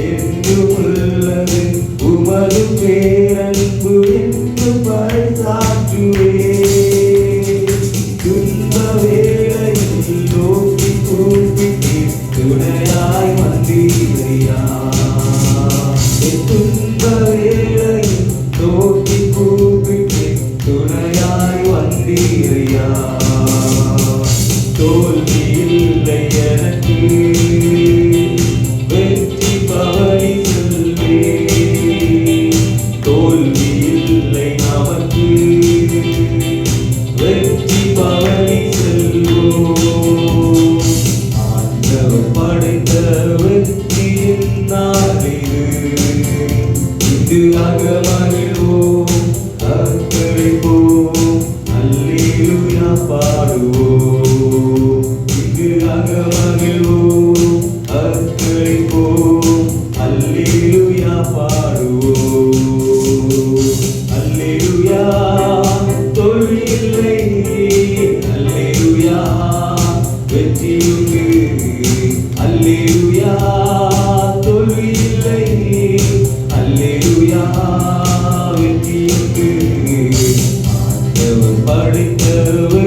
என்றும் உமது பேரன்பு என்று பறைசாற்றுவே துன்ப வேளையில் நோக்கி கூப்பிட்டு துணையாய் வந்தீரையா துன்ப வேளையில் நோக்கி கூப்பிட்டு துணையாய் வந்தீரையா வெற்றியின் நாளிது இது அகமகிழ்வோம் அர்ப்பணிப்போம் அல்லேலூயா பாடுவோம் இது அகமகிழ்வோம் அர்ப்பணிப்போம் அல்லேலூயா பாடுவோம் அல்லேலூயா தொழிலை அல்லேலூயா வெற்றியும் பழித்தருவை